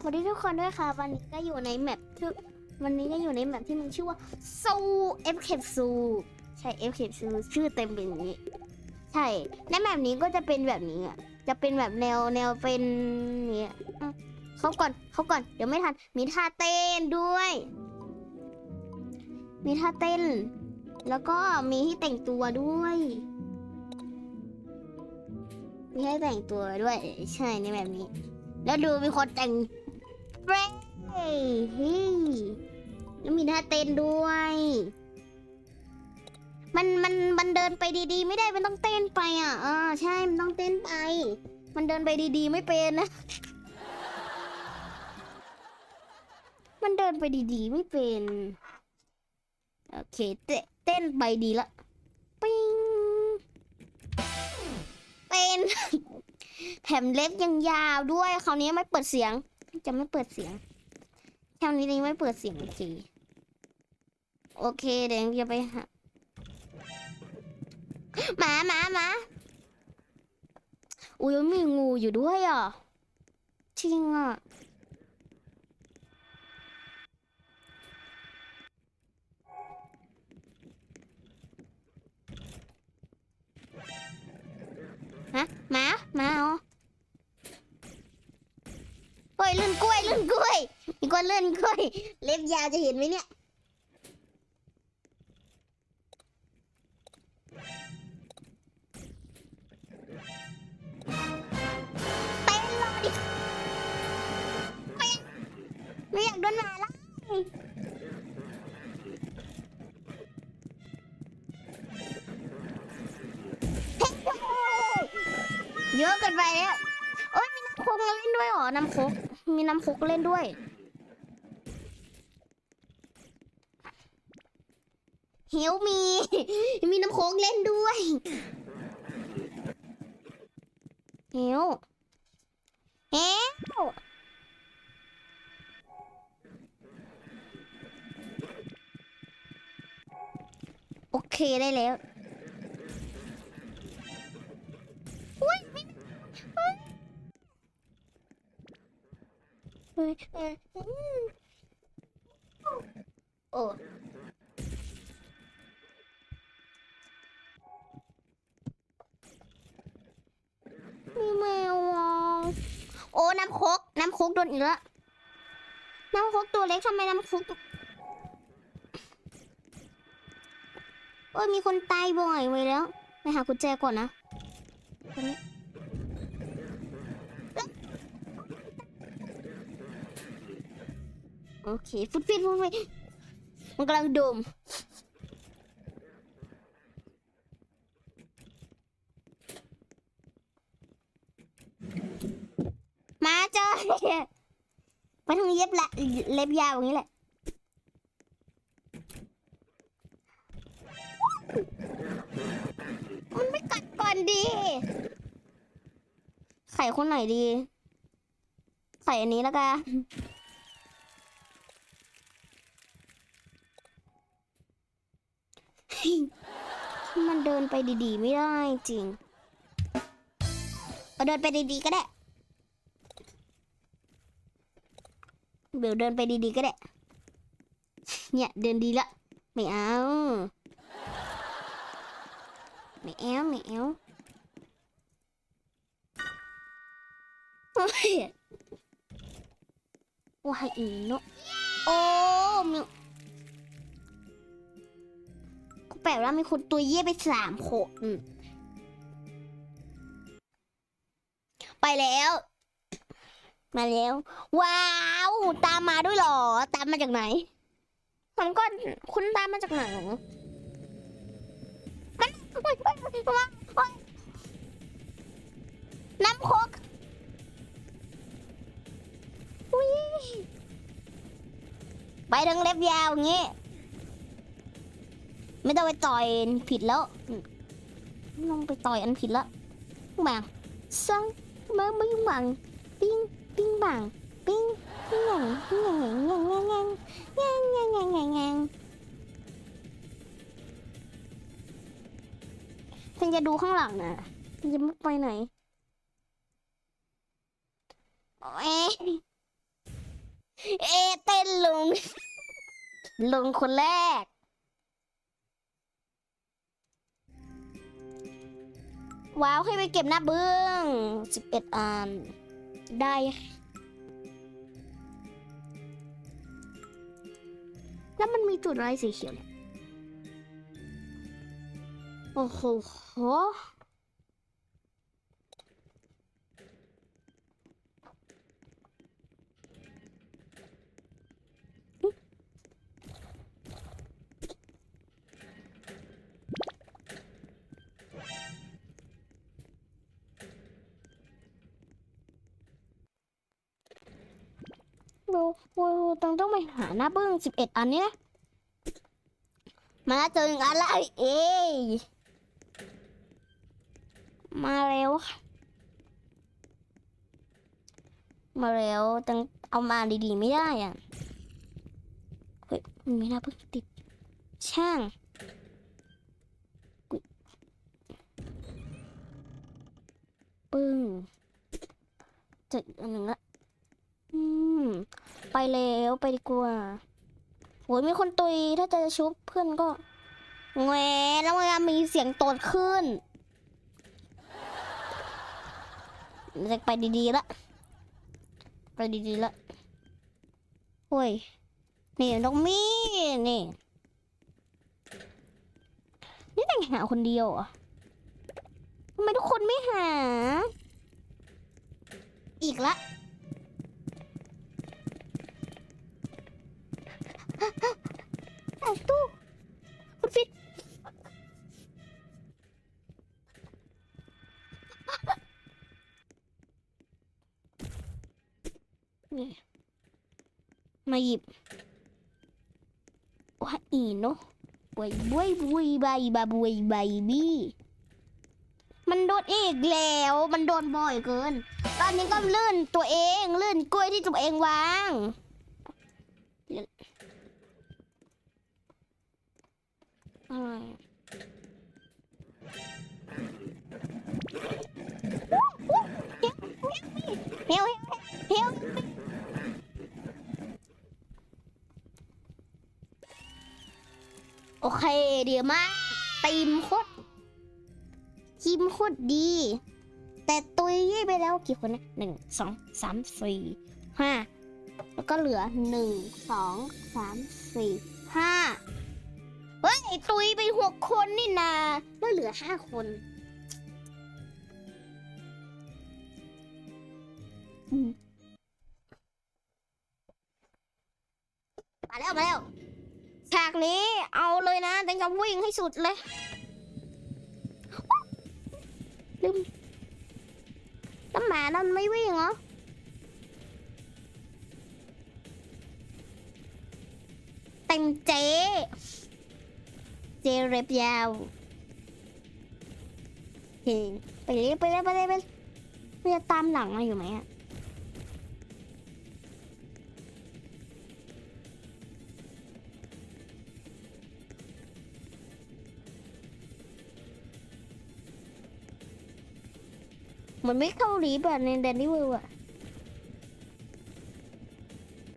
สวัสดีทุกคนด้วยค่ะ วันนี้ก็อยู่ในแมปที่วันนี้ก็อยู่ในแมปที่มันชื่อว่า Soul Escape Zoo ใช่ Escape Zoo ชื่อเต็มเป็นอย่างนี้ ใช่ในแมปนี้ก็จะเป็นแบบนี้อะจะเป็นแบบแนวแนวเป็นเนี้ยเขาก่อนเขาก่อน เดี๋ยวไม่ทัน มีท่าเต้นด้วย มีท่าเต้น แล้วก็มีที่แต่งตัวด้วย มีให้แต่งตัวด้วย ใช่ในแบบนี้ แล้วดูมีคนแต่ง เฟรเฮ้ยแล้วมีท่าเต้นด้วย มันมันมันเดินไปดีๆ ไม่ได้มันต้องเต้นไปอะอ่าใช่มันต้องเต้นไป มันเดินไปดีๆ ไม่เป็นนะ มันเดินไปดีๆ ไม่เป็นโอเคเตเต้นไปดีละปิ้งเป็นแถมเล็บยังยาวด้วยคราวนี้ไม่เปิดเสียง จะไม่เปิดเสียงคราวนี้เองไม่เปิดเสียงโอเคโอเคเดี๋ยวจะไปหาหมาหมาหมาอุ้ยมีงูอยู่ด้วยอะจริงอะ คนลื่นกล้วย เล็บยาวจะเห็นไหมเนี่ยเต้นเลดิไม่ไม่อยากโดนหมาละเยอะเกินไปแล้ว โอ้ยมีน้ำโคกเล่นด้วยเหรอ น้ำโคกมีน้ำโคกเล่นด้วย เฮลมี มีน้ำโคกเล่นด้วยเฮลเฮลโอเคได้แล้วอุ้ยอุ้ยอุ้ยเอ้ยอืมโอ้ โอ้น้ำคกน้ำคกโดนอีกแล้วน้ำคกตัวเล็กทำไมน้ำคกโอ้ยมีคนตายบ่อยไว้แล้วไปหากุญแจก่อนนะโอเคฟุตฟิตฟุตฟิตมันกำลังดม มาจ้อยไปทางเย็บละ เล็บยาวอย่างนี้แหละมันไม่กัดก่อนดี ไข่คนไหนดี ไข่อันนี้แล้วกันมันเดินไปดีๆ ไม่ได้จริงเอาเดินไปดีๆ ก็ได้ เบลเดินไปดีๆก็ได้ เนี่ยเดินดีละ ไม่เอา ไม่เอาไม่เอาโอ้ยว้ายอีโนโอ้มีก็แปลว่ามีคนตัวเยี่ยไปสามคนไปแล้ว มาแล้ว ว้าว ตามมาด้วยหรอ ตามมาจากไหน ผมก็คุณตามมาจากไหนมันน้ำโคกอุ้ยไปทางเล็บยาวอย่างงี้ ไม่ต้องไปต่อยผิดแล้วไม่ต้องไปต่อยอันผิดแล้วบางซังมาไม่บังปิ้ง ปิ้งบังปิ้งปิ้งหงปิ้งหยังหยังหยังหยังหยังหยังหยังหยังหงฉันจะดูข้างหลังนะฉันจะไม่ไปไหนโอ้ยเอเต้นลง ลงคนแรกว้าวให้ไปเก็บหน้าเบื้องสิบเอ็ดอัน ได้แล้วมันมีจุดอะไรสีเขียวเนี่ย โอ้โห โอ้โหต้องต้องไปหาหน้าบึ้งสิบเอ็ดอันนี้นะมาเจออันละเอ้ยมาแล้วมาแล้วตังเอามาดีๆไม่ได้อะเฮ้ยมันมีหน้าบึ้งติด ช่างปึ้งเจออันหนึ่งละ ไปแล้วไปดีกว่าโหยมีคนตุยถ้าจะชุบเพื่อนก็แหวแล้วมันมีเสียงตดขึ้นจะไปดีๆละไปดีๆละโอ้ยนี่น้องมีนี่นี่แต่งหาคนเดียวอะทำไมทุกคนไม่หา อีกละ มาหยิบว่าอีเนบวยบวยบวยใบบาบวยใบบี้มันโดนอีกแล้ว มันโดนบ่อยเกิน ตอนนี้ก็ลื่นตัวเองลื่นกล้วยที่ตัวเองวางอะไรเฮลเฮล โอเคเดี๋ยวมากตีมโคตรทีมโคตรดี แต่ตุยยี่ไปแล้วกี่คนนะหนึ่งสองสามสี่ห้าแล้วก็เหลือหนึ่งสองสามสี่ห้าเฮ้ยตุยไปหกคนนี่นาแล้วเหลือห้าคนมมาแล้วมาแล้ว ฉากนี้เอาเลยนะแต่กับวิ่งให้สุดเลยลืมน้ำหมานั่นไม่วิ่งเหรอเต็มเจ เจเร็บยาวเฮ้ไปเลยไปเลยไปเลยไปเลยมันจะตามหลังมาอยู่ไหมอะ มันไม่เข้ารีบอะในแดนนี่เวิร์อะ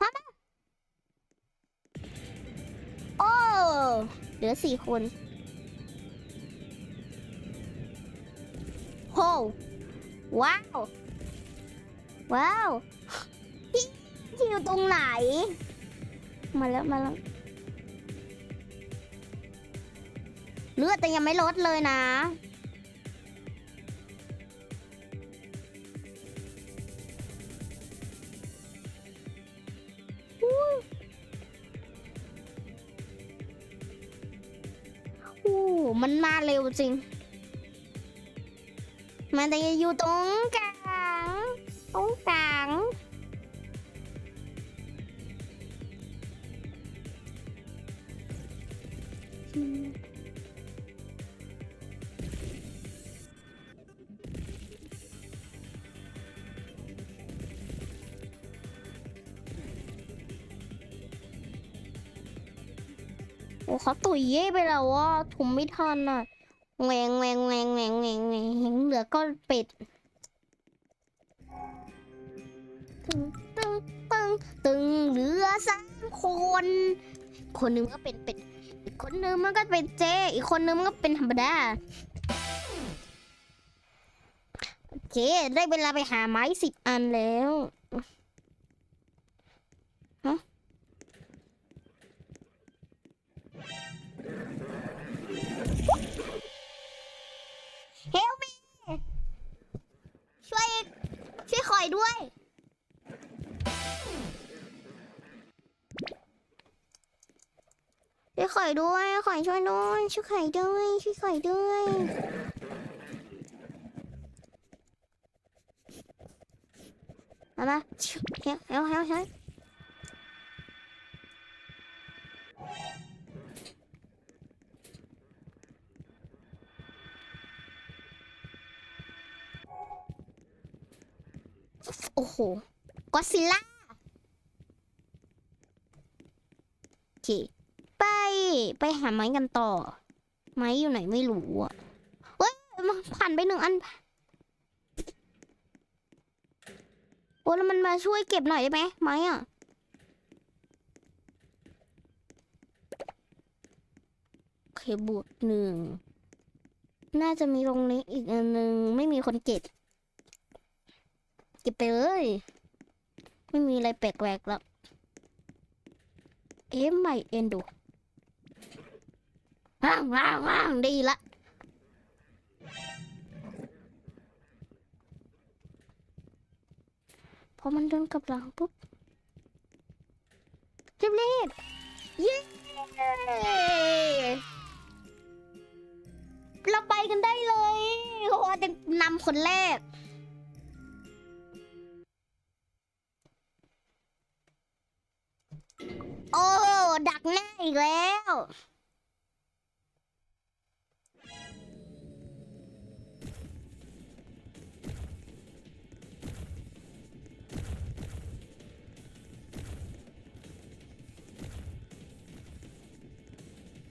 ฮะโอ้เหลือสี่คนโหว้าว ว้าวที่อยู่ตรงไหน มาแล้ว มาแล้ว เลือดแต่ยังไม่ลดเลยนะ จริง มันจะอยู่ตรงกลางตรงกลางอืมโอ้เขาตุยเย่ไปแล้วว่าถุมไม่ทันอะ แหวงแหวงแหวงแหวงแหวงแหวงเหลือก็เป็ดตึงตึงตึงตึงเหลือสามคน คนหนึ่งก็เป็นเป็ดอีกคนหนึงมันก็เป็นเจ อีกคนหนึงมันก็เป็นธรรมดาโอเคได้เวลาไปหาไม้สิบอันแล้ว ฮลมีช่วยช่วยคอยด้วย ช่วยข่อยด้วยข่อยช่วยด้วย ช่วยข่อยด้วย ช่วยข่อยด้วยมามาชิวเฮ้ยเฮ้ยเฮ้ย โหก็ซิล่าโอเคไป ไปหาไม้กันต่อ ไม้อยู่ไหนไม่รู้อะเฮ้ยมันผ่านไปหนึ่งอันโอ้แล้วมันมาช่วยเก็บหน่อยได้ไหมไม้อะโอเคบวกหนึ่งน่าจะมีตรงนี้อีกอันหนึ่งไม่มีคนเก็บ ก็บไปเลย ไม่มีอะไรแปลกๆแล้วเอ๊ะไม่เอ็นดูว้างว้างว้างดีละพอมันเดินกลับหลังปุ๊บเรียบเรียบเย้เราไปกันได้เลยเพราะว่าจะนำคนแรก โอ้ ดักหน้าอีกแล้ว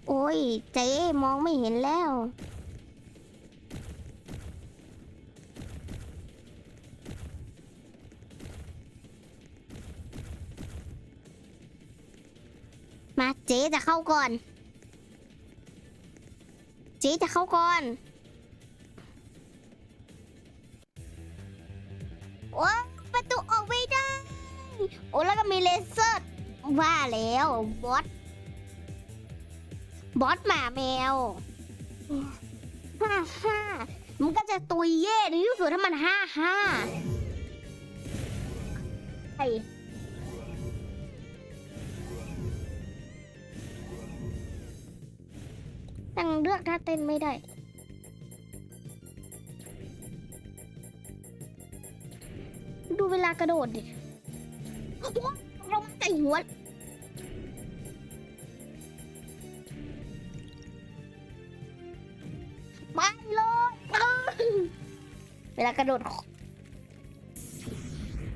โอ้ย เจ๊มองไม่เห็นแล้ว เจ๊จะเข้าก่อน เจ๊จะเข้าก่อน โอ้ประตูออกไม่ได้ โอ้แล้วก็มีเลเซอร์ ว่าแล้วบอส บอสหมาแมว ฮ่าฮ่ามันก็จะตุยเย่ในที่สุดถ้ามันห้าห้าไอ ตั้งเลือกท่าเต้นไม่ได้ ดูเวลากระโดดดิเรามันใจหัวไปเลยเวลากระโดด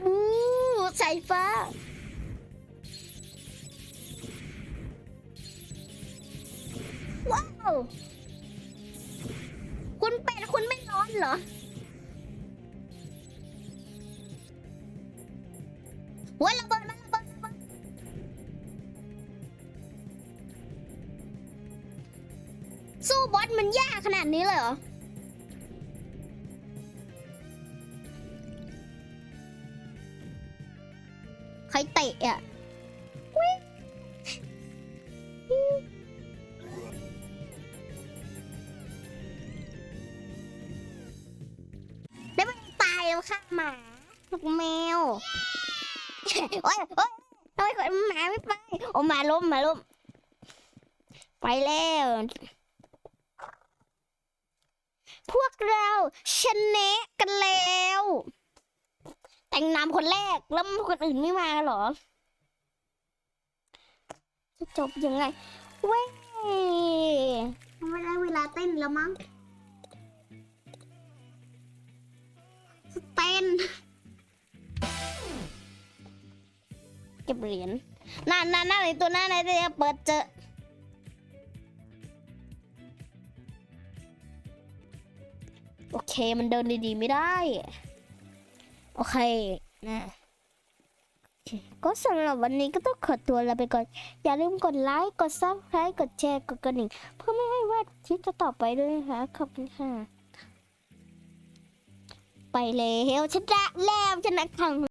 อู้สายฟ้า คุณเป็ดคุณไม่ร้อนเหรอว้ยระเบิดมันระเบิดระเบิดสู้บอสมันยากขนาดนี้เลยเหรอใครเตะอะ ล้มมาล้ม ไปแล้ว พวกเราชนะกันแล้ว แต่งนำคนแรก แล้วคนอื่นไม่มาเหรอ จะจบยังไง เว้ยไม่ได้เวลาเต้นแล้วมั้งเต้นเก็บเหรียญ หน้าหน้าหน้าไหนตัวหน้าไหนจะเปิดเจอโอเคมันเดินดีๆไม่ได้ โอเคนะก็สำหรับวันนี้ก็ต้องขอตัวลาไปก่อน อย่าลืมกดไลค์ กดซับสไครต์กดแชร์ กดกระดิ่ง เพื่อไม่ให้พลาดคลิปต่อไปด้วยนะคะ ขอบคุณค่ะ ไปแล้วชนะแล้วชนะครั้ง